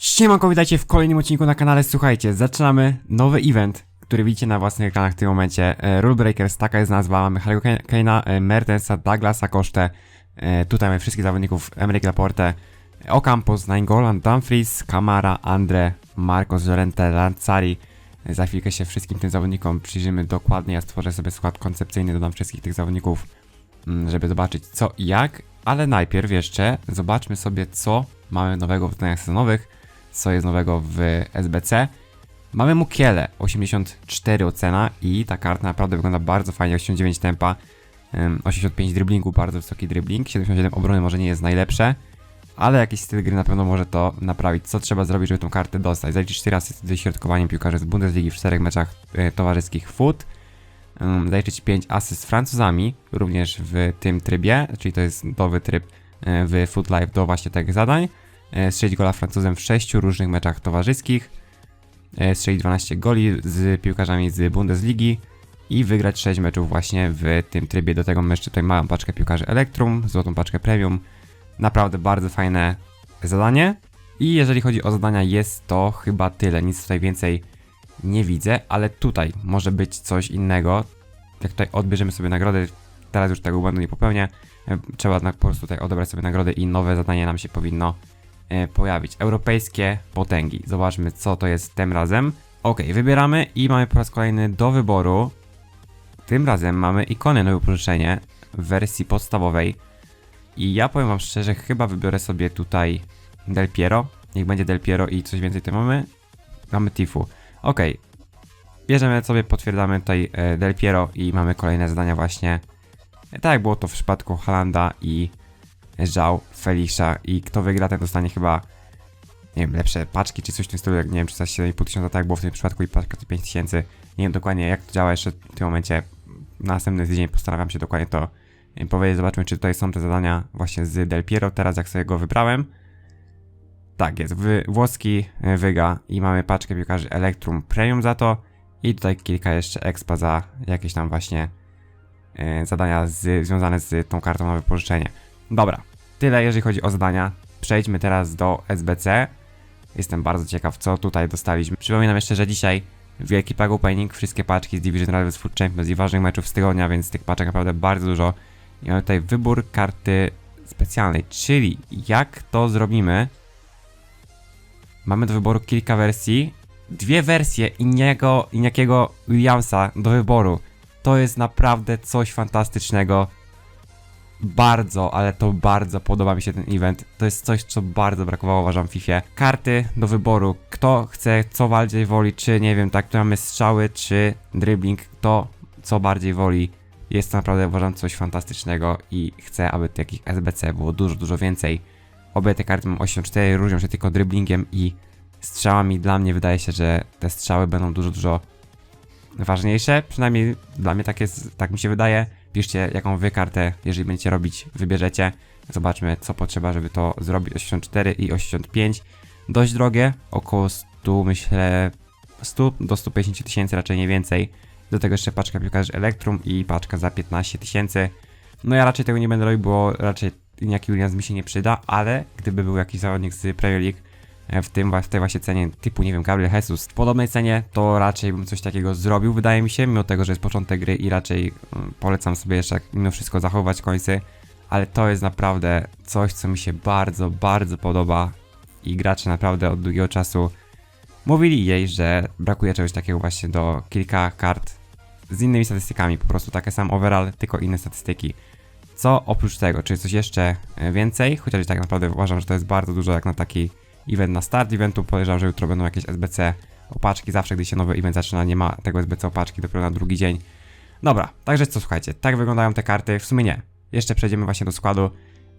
Siemanko, witajcie w kolejnym odcinku na kanale. Słuchajcie, zaczynamy nowy event, który widzicie na własnych ekranach w tym momencie. E, Rule Breakers, taka jest nazwa. Mamy Harry'ego Kane- Kane'a, e, Mertensa, Douglasa Kosztę. E, tutaj mamy wszystkich zawodników. Emerick Laporte, Ocampos, Nainggolan, Dumfries, Kamara, Andre, Marcos, Llorente, Lanzari. Za chwilkę się wszystkim tym zawodnikom przyjrzymy dokładnie. Ja stworzę sobie skład koncepcyjny, dodam wszystkich tych zawodników, mm, żeby zobaczyć co i jak. Ale najpierw jeszcze zobaczmy sobie, co mamy nowego w zadaniach sezonowych co jest nowego w SBC. Mamy Mukiele, 84 ocena i ta karta naprawdę wygląda bardzo fajnie, 89 tempa, ym, 85 driblingu, bardzo wysoki dribbling, 77 obrony może nie jest najlepsze, ale jakiś styl gry na pewno może to naprawić. Co trzeba zrobić, żeby tą kartę dostać? Zaliczyć 4 asysty z środkowaniem piłkarzy z Bundesligi w 4 meczach y, towarzyskich FUT, zaliczyć 5 asyst z Francuzami, również w tym trybie, czyli to jest nowy tryb y, w FUT Live do właśnie tych zadań, e, strzelić gola Francuzem w 6 różnych meczach towarzyskich, e, strzelić 12 goli z piłkarzami z Bundesligi i wygrać 6 meczów właśnie w tym trybie. Do tego mamy jeszcze tutaj małą paczkę piłkarzy Elektrum, złotą paczkę Premium. Naprawdę bardzo fajne zadanie. I jeżeli chodzi o zadania, jest to chyba tyle. Nic tutaj więcej nie widzę, ale tutaj może być coś innego. Jak tutaj odbierzemy sobie nagrody, teraz już tego błędu nie popełnię. E, Trzeba na- po prostu tutaj odebrać sobie nagrody i nowe zadanie nam się powinno e, pojawić. Europejskie potęgi. Zobaczmy, co to jest tym razem. Ok, wybieramy i mamy po raz kolejny do wyboru. Tym razem mamy ikony na wypożyczenie w wersji podstawowej. I ja powiem wam szczerze, chyba wybiorę sobie tutaj Del Piero. Niech będzie Del Piero i coś więcej tutaj mamy. Mamy Tifu. Ok. Bierzemy sobie, potwierdzamy tutaj e, Del Piero i mamy kolejne zadania właśnie. E, Tak jak było to w przypadku Halanda i Żał, Felisza i kto wygra, ten dostanie chyba nie wiem, lepsze paczki czy coś w tym stylu, nie wiem, czy coś 7,5 tysiąca, tak było w tym przypadku i paczka to 5 tysięcy. Nie wiem dokładnie jak to działa jeszcze w tym momencie. Na następny tydzień postaram się dokładnie to powiedzieć. Zobaczmy, czy tutaj są te zadania właśnie z Del Piero, teraz jak sobie go wybrałem. Tak jest, włoski e, Wyga i mamy paczkę piłkarzy Electrum Premium za to i tutaj kilka jeszcze expa za jakieś tam właśnie e, zadania z, związane z tą kartą na wypożyczenie. Dobra, tyle jeżeli chodzi o zadania. Przejdźmy teraz do SBC. Jestem bardzo ciekaw, co tutaj dostaliśmy. Przypominam jeszcze, że dzisiaj wielki pack opening, wszystkie paczki z Division Rivals Food Champions i ważnych meczów z tygodnia, więc tych paczek naprawdę bardzo dużo. I mamy tutaj wybór karty specjalnej, czyli jak to zrobimy? Mamy do wyboru kilka wersji, dwie wersje innego, inakiego Williamsa do wyboru. To jest naprawdę coś fantastycznego. Bardzo, ale to bardzo podoba mi się ten event. To jest coś, co bardzo brakowało, uważam, w FIFA. Karty do wyboru. Kto chce, co bardziej woli, czy nie wiem, tak, tu mamy strzały, czy dribbling. Kto co bardziej woli. Jest to naprawdę, uważam, coś fantastycznego i chcę, aby takich SBC było dużo, dużo więcej. Obie te karty mam 84, różnią się tylko dribblingiem i strzałami. Dla mnie wydaje się, że te strzały będą dużo, dużo ważniejsze. Przynajmniej dla mnie tak jest, tak mi się wydaje. Piszcie jaką wy kartę, jeżeli będziecie robić, wybierzecie. Zobaczmy co potrzeba, żeby to zrobić. 84 i 85. Dość drogie, około 100 myślę 100 do 150 tysięcy, raczej nie więcej. Do tego jeszcze paczka piłkarzy Elektrum i paczka za 15 tysięcy. No ja raczej tego nie będę robił, bo raczej Iñaki Williams mi się nie przyda, ale gdyby był jakiś zawodnik z Premier League w, tym, w tej właśnie cenie typu, nie wiem, Gabriel Jesus w podobnej cenie, to raczej bym coś takiego zrobił, wydaje mi się, mimo tego, że jest początek gry i raczej mm, polecam sobie jeszcze mimo wszystko zachować końce, ale to jest naprawdę coś, co mi się bardzo, bardzo podoba i gracze naprawdę od długiego czasu mówili jej, że brakuje czegoś takiego właśnie do kilka kart z innymi statystykami, po prostu takie sam overall, tylko inne statystyki. Co oprócz tego, czy coś jeszcze e, więcej? Chociaż tak naprawdę uważam, że to jest bardzo dużo jak na taki event na start eventu. Podejrzewam, że jutro będą jakieś SBC opaczki. Zawsze, gdy się nowy event zaczyna, nie ma tego SBC opaczki dopiero na drugi dzień. Dobra, także co słuchajcie, tak wyglądają te karty. W sumie nie. Jeszcze przejdziemy właśnie do składu.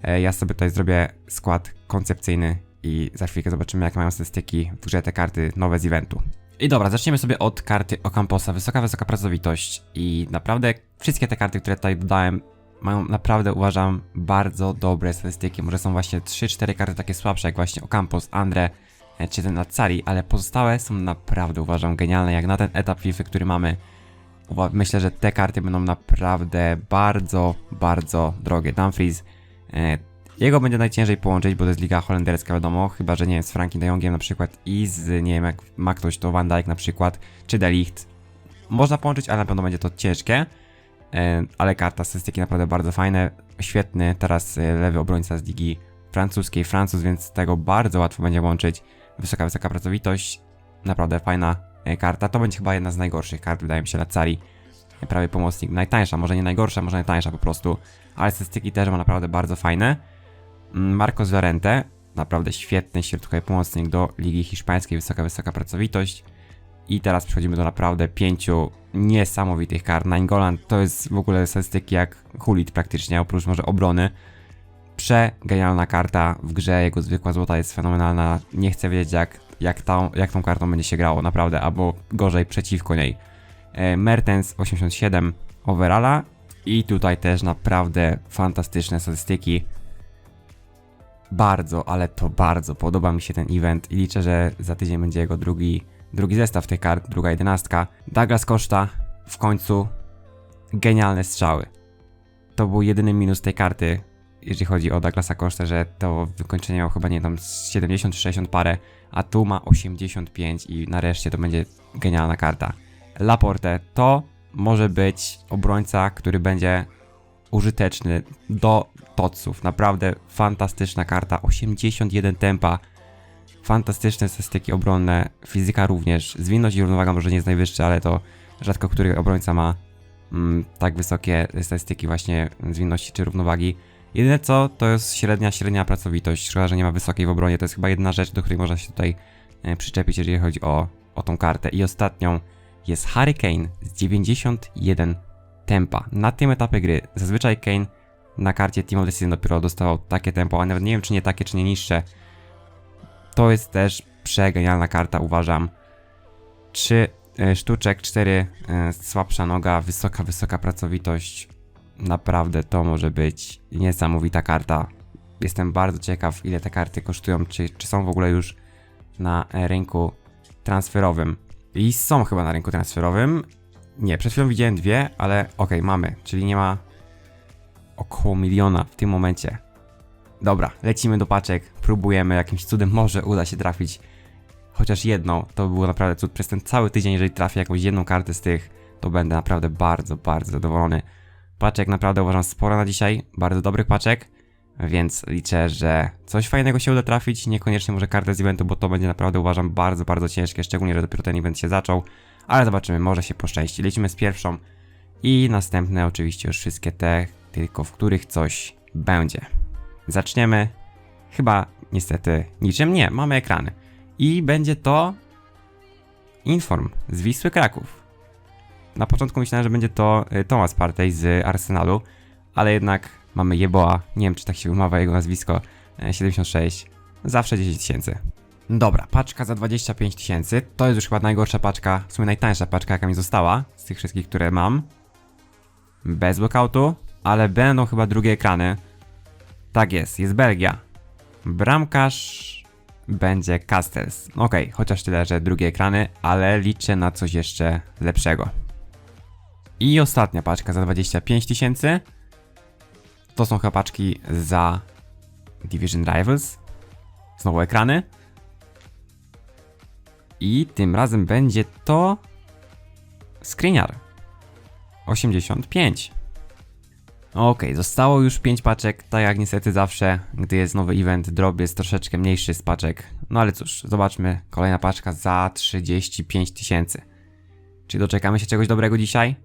E, Ja sobie tutaj zrobię skład koncepcyjny i za chwilkę zobaczymy, jak mają statystyki w grze te karty nowe z eventu. I dobra, zaczniemy sobie od karty Ocamposa. Wysoka, wysoka pracowitość i naprawdę wszystkie te karty, które tutaj dodałem, mają naprawdę, uważam, bardzo dobre statystyki. Może są właśnie 3-4 karty takie słabsze, jak właśnie Ocampos, Andre e, czy ten Lazari, ale pozostałe są naprawdę, uważam, genialne, jak na ten etap FIFA, który mamy. Myślę, że te karty będą naprawdę bardzo, bardzo drogie. Dumfries e, Jego będzie najciężej połączyć, bo to jest liga holenderska, wiadomo, chyba, że nie wiem, z Frankiem de Jongiem na przykład i z, nie wiem, jak ma ktoś to Van Dijk na przykład, czy De Ligt. Można połączyć, ale na pewno będzie to ciężkie. Ale karta statystyki naprawdę bardzo fajne, świetny, teraz e, lewy obrońca z ligi francuskiej, Francuz, więc tego bardzo łatwo będzie łączyć. Wysoka, wysoka pracowitość, naprawdę fajna e, karta. To będzie chyba jedna z najgorszych kart, wydaje mi się, Lacari. E, Prawie pomocnik, najtańsza, może nie najgorsza, może najtańsza po prostu, ale statystyki też ma naprawdę bardzo fajne. Mm, Marcos Llorente, naprawdę świetny środkowy pomocnik do Ligi Hiszpańskiej, wysoka, wysoka pracowitość. I teraz przechodzimy do naprawdę pięciu niesamowitych kart. Nainggolan to jest w ogóle statystyki jak Hulit praktycznie, oprócz może obrony. Przegenialna karta w grze, jego zwykła złota jest fenomenalna. Nie chcę wiedzieć jak, jak, tą, jak tą kartą będzie się grało, naprawdę, albo gorzej przeciwko niej. E, Mertens 87 overalla i tutaj też naprawdę fantastyczne statystyki. Bardzo, ale to bardzo podoba mi się ten event i liczę, że za tydzień będzie jego drugi, drugi zestaw tych kart, druga jedenastka. Douglas Koszta w końcu genialne strzały. To był jedyny minus tej karty, jeżeli chodzi o Douglasa Kosztę, że to wykończenie miał chyba nie tam z 70 czy 60 parę, a tu ma 85 i nareszcie to będzie genialna karta. Laporte to może być obrońca, który będzie użyteczny do totsów. Naprawdę fantastyczna karta. 81 tempa. Fantastyczne statystyki obronne. Fizyka również. Zwinność i równowaga może nie jest najwyższa, ale to rzadko który obrońca ma mm, tak wysokie statystyki właśnie zwinności czy równowagi. Jedyne co, to jest średnia, średnia pracowitość. Szkoda, że nie ma wysokiej w obronie. To jest chyba jedna rzecz, do której można się tutaj e, przyczepić, jeżeli chodzi o, o tą kartę. I ostatnią jest Harry Kane z 91 tempa. Na tym etapie gry zazwyczaj Kane na karcie Team of Season dopiero dostawał takie tempo, a nawet nie wiem czy nie takie, czy nie niższe. To jest też przegenialna karta, uważam. 3 e, sztuczek, 4 e, słabsza noga, wysoka, wysoka pracowitość. Naprawdę to może być niesamowita karta. Jestem bardzo ciekaw, ile te karty kosztują, czy, czy są w ogóle już na e, rynku transferowym. I są chyba na rynku transferowym. Nie, przed chwilą widziałem dwie, ale okej, mamy, czyli nie ma około miliona w tym momencie. Dobra, lecimy do paczek, próbujemy, jakimś cudem może uda się trafić chociaż jedną, to by było naprawdę cud. Przez ten cały tydzień, jeżeli trafię jakąś jedną kartę z tych, to będę naprawdę bardzo, bardzo zadowolony. Paczek naprawdę uważam sporo na dzisiaj, bardzo dobrych paczek, więc liczę, że coś fajnego się uda trafić, niekoniecznie może kartę z eventu, bo to będzie naprawdę uważam bardzo, bardzo ciężkie, szczególnie, że dopiero ten event się zaczął, ale zobaczymy, może się poszczęści. Lecimy z pierwszą i następne oczywiście już wszystkie te, tylko w których coś będzie. Zaczniemy chyba niestety niczym nie, mamy ekrany. I będzie to Inform z Wisły Kraków. Na początku myślałem, że będzie to y, Thomas Partey z Arsenalu, ale jednak mamy Jeboa, nie wiem czy tak się wymawia jego nazwisko, e, 76, zawsze 10 tysięcy. Dobra, paczka za 25 tysięcy, to jest już chyba najgorsza paczka, w sumie najtańsza paczka jaka mi została, z tych wszystkich, które mam. Bez lookoutu, ale będą chyba drugie ekrany. Tak jest, jest Belgia. Bramkarz będzie Castells. Okej, chociaż tyle, że drugie ekrany, ale liczę na coś jeszcze lepszego. I ostatnia paczka za 25 tysięcy. To są chyba paczki za Division Rivals. Znowu ekrany. I tym razem będzie to Skriniar. 85. Okej, zostało już 5 paczek, tak jak niestety zawsze, gdy jest nowy event, drop jest troszeczkę mniejszy z paczek. No ale cóż, zobaczmy, kolejna paczka za 35 tysięcy. Czy doczekamy się czegoś dobrego dzisiaj?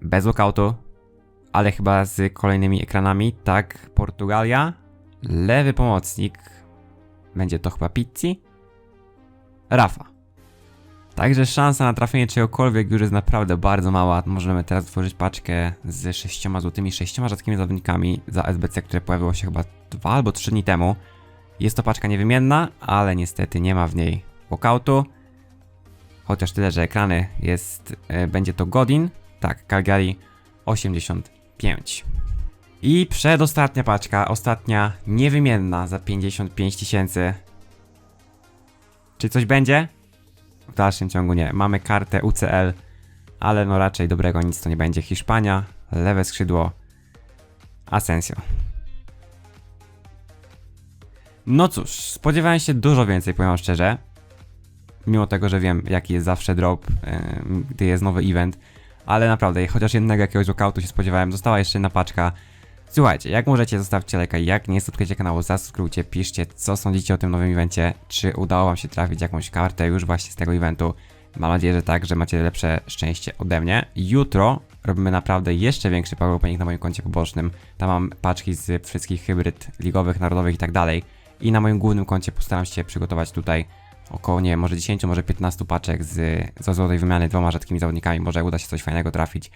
Bez lookoutu, ale chyba z kolejnymi ekranami. Tak, Portugalia, lewy pomocnik, będzie to chyba Pizzi, Rafa. Także szansa na trafienie czegokolwiek już jest naprawdę bardzo mała. Możemy teraz otworzyć paczkę z sześcioma złotymi, sześcioma rzadkimi zawodnikami za SBC, które pojawiło się chyba dwa albo trzy dni temu. Jest to paczka niewymienna, ale niestety nie ma w niej walkoutu. Chociaż tyle, że ekrany jest, e, będzie to Godin, tak, Calgary 85. I przedostatnia paczka, ostatnia niewymienna za 55 tysięcy. Czy coś będzie? W dalszym ciągu nie. Mamy kartę UCL, ale no raczej dobrego nic to nie będzie. Hiszpania, lewe skrzydło. Asensio. No cóż, spodziewałem się dużo więcej, powiem szczerze. Mimo tego, że wiem, jaki jest zawsze drop, gdy jest nowy event. Ale naprawdę, chociaż jednego jakiegoś lookoutu się spodziewałem, została jeszcze jedna paczka. Słuchajcie, jak możecie, zostawcie lajka, jak nie subskrybujcie kanału, zasubskrybujcie, piszcie, co sądzicie o tym nowym evencie, czy udało wam się trafić jakąś kartę już właśnie z tego eventu. Mam nadzieję, że tak, że macie lepsze szczęście ode mnie. Jutro robimy naprawdę jeszcze większy power opening na moim koncie pobocznym. Tam mam paczki z wszystkich hybryd ligowych, narodowych i tak dalej. I na moim głównym koncie postaram się przygotować tutaj około, nie może 10, może 15 paczek z, z złotej wymiany dwoma rzadkimi zawodnikami. Może uda się coś fajnego trafić.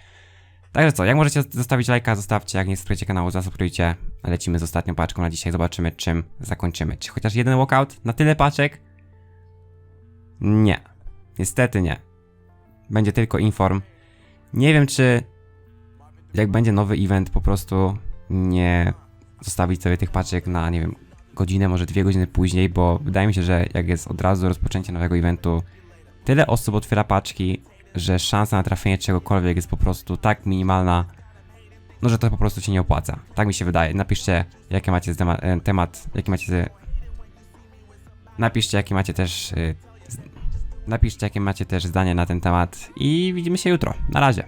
Także co, jak możecie zostawić lajka, zostawcie, jak nie subskrybujecie kanału, zasubskrybujcie. Lecimy z ostatnią paczką na dzisiaj, zobaczymy czym zakończymy. Czy chociaż jeden walkout na tyle paczek? Nie. Niestety nie. Będzie tylko inform. Nie wiem czy jak będzie nowy event po prostu nie zostawić sobie tych paczek na, nie wiem, godzinę, może dwie godziny później, bo wydaje mi się, że jak jest od razu rozpoczęcie nowego eventu, tyle osób otwiera paczki, że szansa na trafienie czegokolwiek jest po prostu tak minimalna, no że to po prostu się nie opłaca. Tak mi się wydaje. Napiszcie, jaki macie temat, temat jaki macie. Napiszcie, jakie macie też. z- Napiszcie, jakie macie też zdanie na ten temat i widzimy się jutro. Na razie.